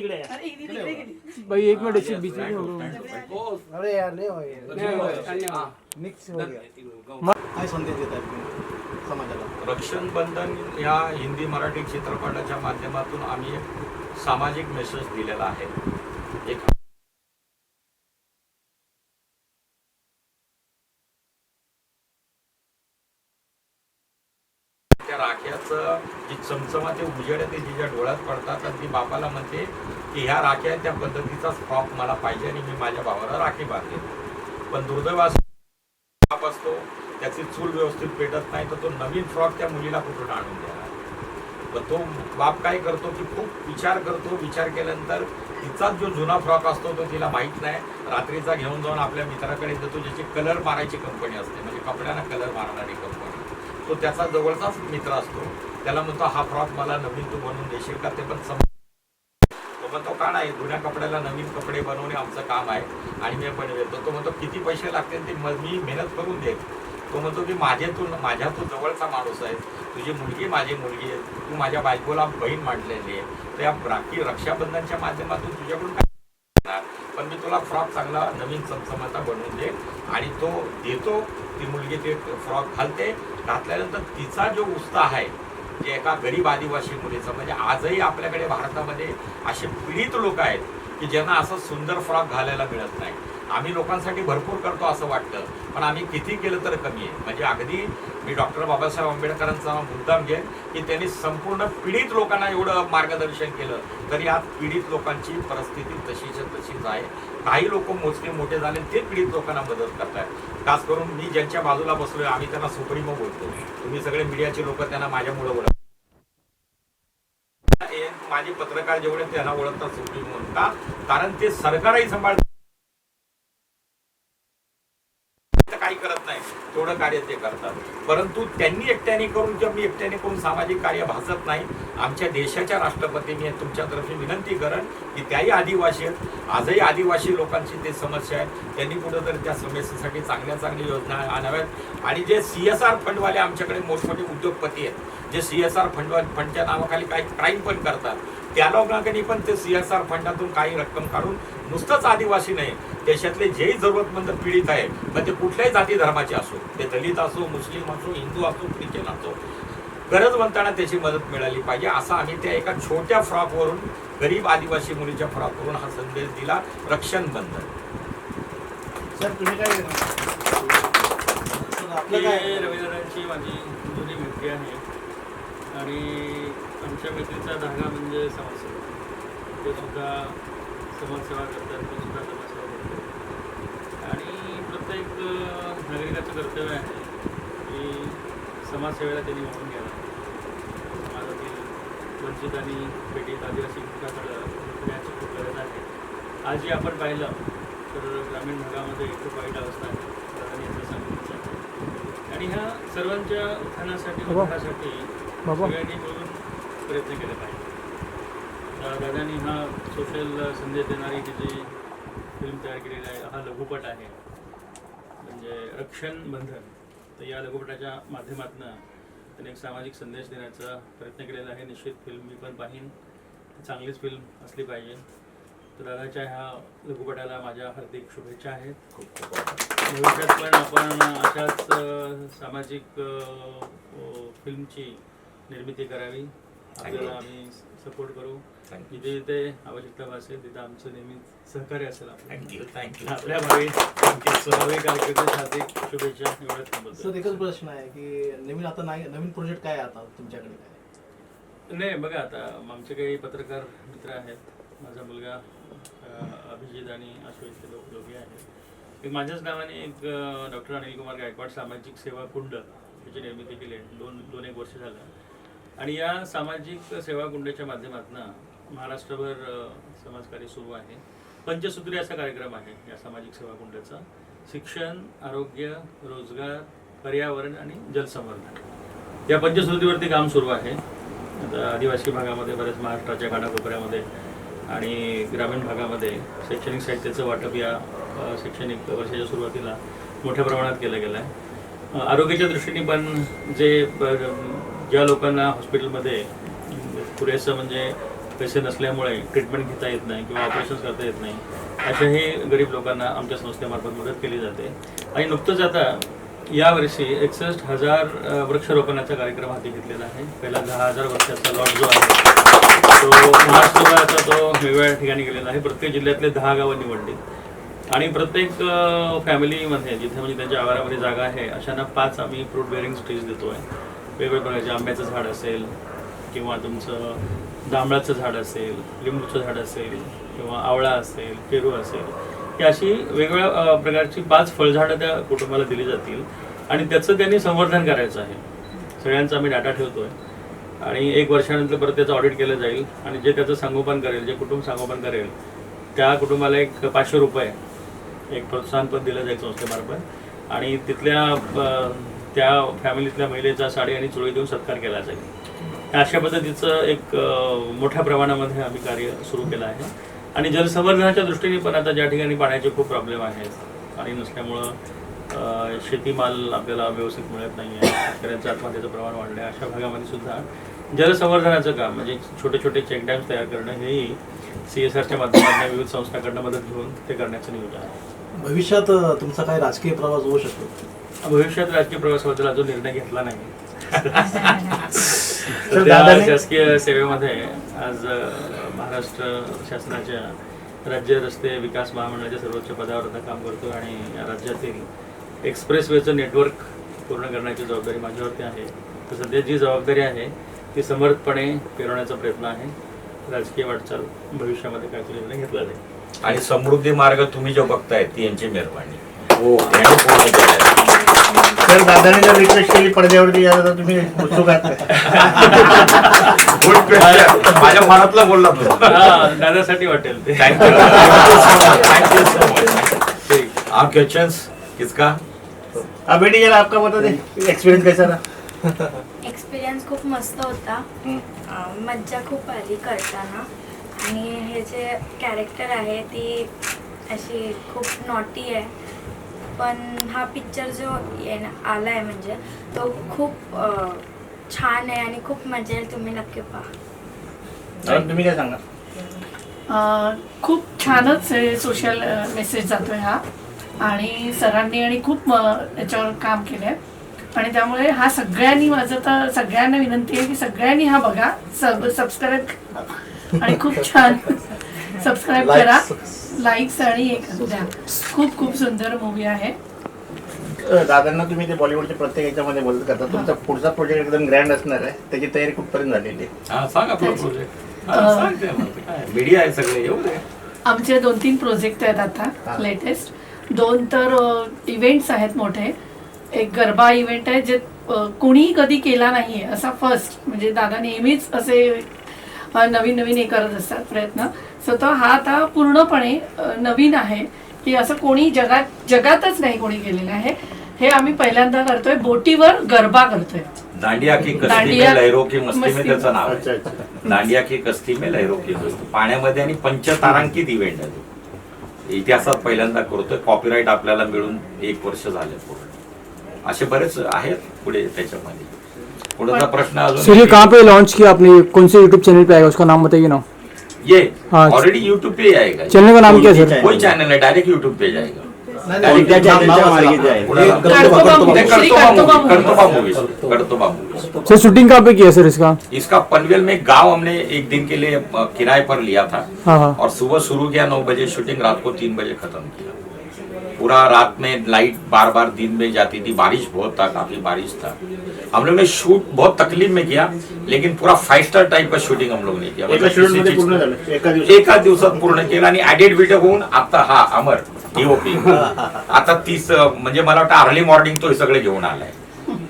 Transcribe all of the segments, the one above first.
इकडे या. अरे इकडे इकडे गेली. भाई एक मिनट अशी बीच में हो अरे यार नाही हो. मिक्स हो गया काय संदेश देत आहेत समाजाला? रक्षण बंधन या हिंदी मराठी चित्रपटाच्या माध्यमातून आम्ही एक सामाजिक मेसेज दिलेला आहे. एक त्या राख्याचं जी चमचमा ते उजेड आहे ते तिच्या डोळ्यात पडतात आणि ती बापाला म्हणते की ह्या राख्या त्या पद्धतीचा फ्रॉक मला पाहिजे आणि मी माझ्या भावाला राखी बांधते. पण दुर्दैवास बाप असतो त्याची चूल व्यवस्थित पेटत नाही तर तो नवीन फ्रॉक त्या मुलीला कुठून आणून देणार? पण तो बाप काय करतो की खूप विचार करतो विचार केल्यानंतर तिचाच जो जुना फ्रॉक असतो तो तिला माहीत नाही. रात्रीचा घेऊन जाऊन आपल्या मित्राकडे देतो ज्याची कलर मारायची कंपनी असते म्हणजे कपड्यांना कलर मारणारी कंपनी तो त्याचा जवळचाच मित्र असतो. त्याला म्हणतो हा फ्रॉक मला नवीन तू बनवून देशील का? ते पण सम तो म्हणतो का नाही जुन्या कपड्याला नवीन कपडे बनवणे आमचं काम आहे आणि मी बनवेल तो म्हणतो किती पैसे लागतील ते मी मेहनत करून देत तो म्हणतो की माझे तू माझ्या तू जवळचा माणूस आहे तुझी मुलगी माझी मुलगी आहे. तू माझ्या बायकोला बहीण मांडलेली आहे. तर या राखी रक्षाबंधनच्या माध्यमातून तुझ्याकडून काय पण मी तुला फ्रॉक चांगला नवीन चमचमाचा बनवून दे आणि तो देतो ती मुलगी ते फ्रॉक घालते. घातल्यानंतर तिचा जो उत्साह आहे जे एका गरीब आदिवासी मुलीचा म्हणजे आजही आपल्याकडे भारतामध्ये असे पीडित लोक आहेत की ज्यांना असं सुंदर फ्रॉक घालायला मिळत नाही. आम्ही लोकांसाठी भरपूर करतो असं वाटतं पण आम्ही किती केलं तर कमी आहे. म्हणजे अगदी मी डॉक्टर बाबासाहेब आंबेडकरांचा मुद्दाम घेईन की त्यांनी संपूर्ण पीडित लोकांना एवढं मार्गदर्शन केलं तरी आज पीडित लोकांची परिस्थिती तशीच तशीच आहे काही लोक मोजके मोठे झाले ते पीडित लोकांना मदत करतात खास करून मी ज्यांच्या बाजूला बसलोय आम्ही त्यांना सुप्रीमो बोलतो. तुम्ही सगळे मीडियाचे लोक त्यांना माझ्यामुळे ओळख माझे पत्रकार जेवढे त्यांना ओळखतात सुप्रीमो म्हणता. का कारण ते सरकारही सांभाळतात काही करत नाही तेवढं कार्य ते करतात. परंतु त्यांनी एकट्याने करून किंवा मी एकट्याने करून सामाजिक कार्य भासत नाही आमच्या देशाच्या राष्ट्रपतींनी तुमच्यातर्फे विनंती करण की त्याही आदिवासी आहेत. आजही आदिवासी लोकांची ते समस्या आहे त्यांनी कुठंतरी त्या समस्येसाठी चांगल्या चांगल्या योजना आणाव्यात. आणि जे सी एस आर फंडवाले आमच्याकडे मोठमोठे उद्योगपती आहेत जे सी एस आर फंडवा फंडच्या नावाखाली काही क्राईम पण करतात. त्या लोकांकडे पण ते सी एस आर फंडातून काही रक्कम काढून नुसतंच आदिवासी नाही देशातले जेही जरूरतमंद पीडित आहे मग ते कुठल्याही जाती धर्माचे असो ते दलित असो मुस्लिम असो हिंदू असो ख्रिश्चन असो गरज म्हणताना त्याची मदत मिळाली पाहिजे. असा आम्ही त्या एका छोट्या फ्रॉकवरून गरीब आदिवासी मुलीच्या फ्रॉकवरून हा संदेश दिला. रक्षण बंधन. सर तुम्ही काय आपलं काय? रविदारांची माझी जुनी मैत्री आहे. आणि आमच्या मैत्रीचा धागा म्हणजे समाजसेवा. ते सुद्धा समाजसेवा करतात ते सुद्धा समाजसेवा करतात. आणि प्रत्येक नागरिकाचं कर्तव्य आहे की समाजसेवेला त्यांनी वाहून घ्यावा. समाजातील वंचित आणि पीडित आदिवासी घटकाकडं फिरण्याची खूप गरज आहे. आजही आपण पाहिलं तर ग्रामीण भागामध्ये खूप वाईट अवस्था आहे. याचं. आणि ह्या सर्वांच्या उत्थानासाठी बाबा. बाबा. सगळ्यांनी मिळून प्रयत्न केले पाहिजे दादांनी हा सोशल संदेश देणारी जी फिल्म तयार केलेली आहे हा लघुपट आहे. म्हणजे रक्षण बंधन. तर या लघुपटाच्या माध्यमातून त्यांनी एक सामाजिक संदेश देण्याचा प्रयत्न केलेला आहे. निश्चित फिल्म मी पण पाहीन. चांगलीच फिल्म असली पाहिजे. तर दादाच्या ह्या लघुपटाला माझ्या हार्दिक शुभेच्छा आहेत. भविष्यात पण आपण अशाच सामाजिक फिल्मची निर्मिती करावी. आपल्याला आम्ही सपोर्ट करू. जिथे जिथे आवश्यकता भासेल तिथं आमचं नेहमी सहकार्य असेल आपल्या भावी हार्दिक शुभेच्छा. एवढंच सर एकच प्रश्न आहे की नवीन आता नाही नवीन प्रोजेक्ट काय आहे आता तुमच्याकडे? काय नाही बघा आता आमचे काही पत्रकार मित्र आहेत. माझा मुलगा अभिजित आणि अश्वित लोक दोघे आहेत. एक माझ्याच नावाने एक डॉक्टर अनिल कुमार गायकवाड सामाजिक सेवा कुंड याची निर्मिती केली आहे. दोन दोन एक वर्ष झालं. आणि या सामाजिक सेवा गुंडाच्या माध्यमातून महाराष्ट्रभर समाजकार्य सुरू आहे. पंचसूत्री असा कार्यक्रम आहे या सामाजिक सेवा गुंडाचा. शिक्षण आरोग्य रोजगार पर्यावरण आणि जलसंवर्धन. या पंचसूत्रीवरती काम सुरू आहे. आता आदिवासी भागामध्ये बऱ्याच महाराष्ट्राच्या कानाकोपऱ्यामध्ये आणि ग्रामीण भागामध्ये शैक्षणिक साहित्याचं वाटप या शैक्षणिक वर्षाच्या सुरुवातीला मोठ्या प्रमाणात केलं गेलं आहे आरोग्याच्या दृष्टीने पण जे ज्या लोकांना हॉस्पिटलमध्ये पुरेसं म्हणजे पैसे नसल्यामुळे ट्रीटमेंट घेता येत नाही किंवा ऑपरेशन करता येत नाही अशाही गरीब लोकांना आमच्या संस्थेमार्फत मदत केली जाते. आणि नुकतंच आता यावर्षी एकसष्ट हजार वृक्षारोपणाचा कार्यक्रम हाती घेतलेला आहे. पहिला दहा हजार वर्षाचा लॉट जो आहे तो महाराष्ट्रभराचा तो वेगवेगळ्या ठिकाणी गेलेला आहे. प्रत्येक जिल्ह्यातले दहा गावं निवडली. आणि प्रत्येक फॅमिलीमध्ये जिथे म्हणजे त्यांच्या आवारामध्ये जागा आहे अशांना पाच आम्ही फ्रूट बेअरिंग स्टेज देतो आहे वेगवेगळ्या प्रकारचे आंब्याचं झाड असेल किंवा तुमचं जांभळाचं झाड असेल लिंबूचं झाड असेल किंवा आवळा असेल पेरू असेल ही अशी वेगवेगळ्या प्रकारची पाच फळझाडं त्या कुटुंबाला दिली जातील आणि त्याचं त्यांनी संवर्धन करायचं आहे. सगळ्यांचा आम्ही डाटा ठेवतो आहे आणि एक वर्षानंतर परत त्याचं ऑडिट केलं जाईल आणि जे त्याचं संगोपन करेल जे कुटुंब संगोपन करेल त्या कुटुंबाला एक पाचशे रुपये एक प्रोत्साहनपद दिलं जाईल संस्थेमार्फत. आणि तिथल्या त्या फॅमिलीतल्या महिलेचा साडी आणि चोळी देऊन सत्कार केला जाईल. अशा पद्धतीचं एक मोठ्या प्रमाणामध्ये आम्ही कार्य सुरू केलं आहे. आणि जलसंवर्धनाच्या दृष्टीने पण आता ज्या ठिकाणी पाण्याचे खूप प्रॉब्लेम आहेत पाणी नसल्यामुळं शेतीमाल आपल्याला व्यवस्थित मिळत नाही आहे शेतकऱ्यांचं आत्महत्येचं प्रमाण वाढलं आहे अशा भागामध्ये सुद्धा जलसंवर्धनाचं काम म्हणजे छोटे छोटे चेक डॅम्स तयार करणं हेही सी एस आरच्या माध्यमातून विविध संस्थांकडनं मदत घेऊन ते करण्याचं नियोजन आहे. भविष्यात तुमचा काय राजकीय प्रवास होऊ शकतो. भविष्यात राजकीय प्रवासाबद्दल अजून निर्णय घेतला नाही. शासकीय सेवेमध्ये आज महाराष्ट्र शासनाच्या राज्य रस्ते विकास महामंडळाच्या सर्वोच्च पदावर आता काम करतो आणि या राज्यातील एक्सप्रेसवेचं नेटवर्क पूर्ण करण्याची जबाबदारी माझ्यावरती आहे. तर सध्या जी जबाबदारी आहे ती समर्थपणे पेरवण्याचा प्रयत्न आहे. राजकीय वाटचाल भविष्यामध्ये काय तो निर्णय घेतला जाईल. आणि समृद्धी मार्ग तुम्ही जो बघताय ती यांची मेहरबानी. हो. तर दादाने जर रिक्वेस्ट केली पडद्यावरती यायला तर तुम्ही उत्सुक आहात. का? माझ्या मनातलं बोलला तू. हा, दादासाठी वाटेल ते. सो मच आप क्वेश्चंस किसका? हाँ बेटी जरा आपका बता दे. एक्सपीरियंस कैसा रहा एक्सपिरियन्स खूप मस्त होता. अं, मज्जा खूप आली करताना. आणि हे जे कॅरेक्टर आहे ती अशी खूप नॉटी आहे. पण हा पिक्चर जो आला आहे म्हणजे तो खूप छान आहे आणि खूप मजा येईल तुम्ही नक्की पहा. तुम्ही काय सांगा? अं, खूप छानच सोशल मेसेज जातोय हा. आणि सरांनी आणि खूप याच्यावर काम केलंय. आणि त्यामुळे हा सगळ्यांनी माझं तर सगळ्यांना विनंती आहे की सगळ्यांनी हा बघा. सब सबस्क्राईब करा. आणि खूप छान. सबस्क्राईब करा. लाईक्स आणि एक द्या. खूप खूप सुंदर मूवी आहे. दादांना तुम्ही ते बॉलिवूडच्या प्रत्येक याच्यामध्ये बोलत करता. तुमचा पुढचा प्रोजेक्ट एकदम ग्रँड असणार आहे. त्याची तयारी कुठपर्यंत झालेली आहे? हा सांग आपला प्रोजेक्ट सांगते मला काय. मीडिया आहे सगळे येऊ दे. आमचे दोन तीन प्रोजेक्ट आहेत. आता लेटेस्ट दोन तर इव्हेंट्स आहेत मोठे. एक गरबा इव्हेंट आहे जे कुणीही कधी केला नाहीये. असा फर्स्ट म्हणजे दादा नेहमीच असे नवीन नवीन हे करत असतात प्रयत्न. सो तो हा आता पूर्णपणे नवीन आहे की असं कोणी जगात जगातच नाही कोणी केलेलं आहे. हे आम्ही पहिल्यांदा करतोय बोटीवर गरबा करतोय. दांडिया की कस्ती में लहरों की मस्ती में. त्याचं नाव अच्छा आहे. अच्छा दांडिया की कस्ती में लहरों की मस्ती. पाण्यामध्ये आणि पंचतारांकित इव्हेंट आहे इतिहासात पहिल्यांदा करतोय कॉपीराईट आपल्याला मिळून एक वर्ष झाले पूर्ण. असे बरेच आहेत पुढे त्याच्यामध्ये. पुढचा प्रश्न सर ये अजून कहाँ पे लॉन्च किया आपने? कौन से यूट्यूब चैनल पे आएगा? उसका नाम बताइए ना. ये हाँ। ऑलरेडी यूट्यूब पे आएगा चैनल का नाम क्या है सर? कोई चॅनल है डायरेक्ट यूट्यूब पे जाएगा? हे सर शूटिंग कहाँ पे किया सर इसका? इसका पनवेल में गाँव हमने एक दिन के लिए किराए पर लिया था। हाँ हाँ। और सुबह शुरू किया नौ बजे शूटिंग रात को तीन बजे खत्म किया। पूरा रात में लाइट बार बार दिन में जाती थी। बारिश बहुत था काफ़ी बारिश था। हम लोग ने शूट बहुत तकलीफ में किया लेकिन पूरा फाइव स्टार टाइप का शूटिंग हम लोग ने किया। एका दिवसात एका दिवसात पूर्ण केलं आणि ऍडेड व्हिडिओ होऊन आता हा अमर डीओपी आता तीस म्हणजे मला वाटतं अर्ली मॉर्निंग तो हे सगळे घेऊन आलाय.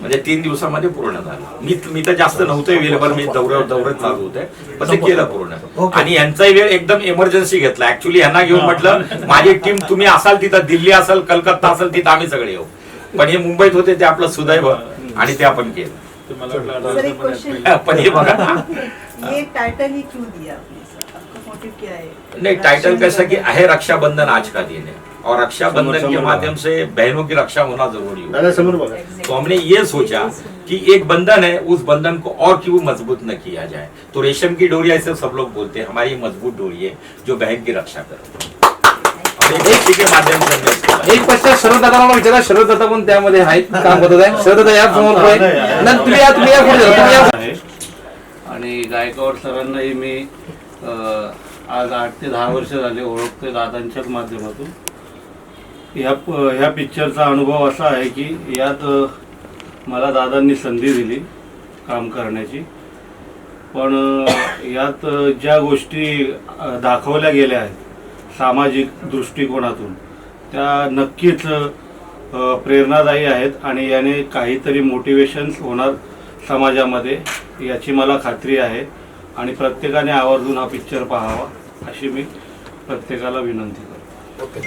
म्हणजे तीन दिवसामध्ये पूर्ण झालं. मी मी तर जास्त नव्हतं अवेलेबल मी दौऱ्यावर दौऱ्यात चालू होते पण ते केलं पूर्ण. आणि यांचाही वेळ एकदम इमर्जन्सी घेतला. ऍक्च्युली यांना घेऊन म्हटलं माझी टीम तुम्ही असाल तिथं दिल्ली असेल कलकत्ता असेल तिथं आम्ही सगळे येऊ. पण हे मुंबईत होते ते आपलं सुदैव. आणि ते आपण केलं. ते पण हे बघा. ही क्यों दिया है? नहीं टाइटल कैसा कि है रक्षाबंधन आज का दिन है और रक्षाबंधन के माध्यम से बहनों की रक्षा होना ज़रूरी हो। तो हमने ये सोचा कि एक बंधन है उस बंधन को और क्यों मज़बूत न किया जाए? तो रेशम की डोरी ऐसे सब लोग बोलते हैं हमारी मज़बूत डोरी है जो बहन की रक्षा करे एक माध्यम बनाया। एक पश्चात शरद दादाला विचारा शरद दादा पण त्यामध्ये आहेत. काम करत आहे शरद दादा या समोर तुम्ही या तुम्ही या पुढे. तुम्ही या आणि गायकवाड सरांनाही मी आज आठ ते दहा वर्ष झाले ओळखते दादांच्याच माध्यमातून. ह्या प- ह्या पिक्चरचा अनुभव असा आहे की यात मला दादांनी संधी दिली काम करण्याची. पण यात ज्या गोष्टी दाखवल्या गेल्या आहेत सामाजिक दृष्टिकोनातून. त्या नक्कीच प्रेरणादायी आहेत आणि याने काहीतरी मोटिवेशन्स होणार समाजामध्ये याची मला खात्री आहे. आणि प्रत्येकाने आवर्जून हा पिक्चर पाहावा अशी मी प्रत्येकाला विनंती करतो. ओके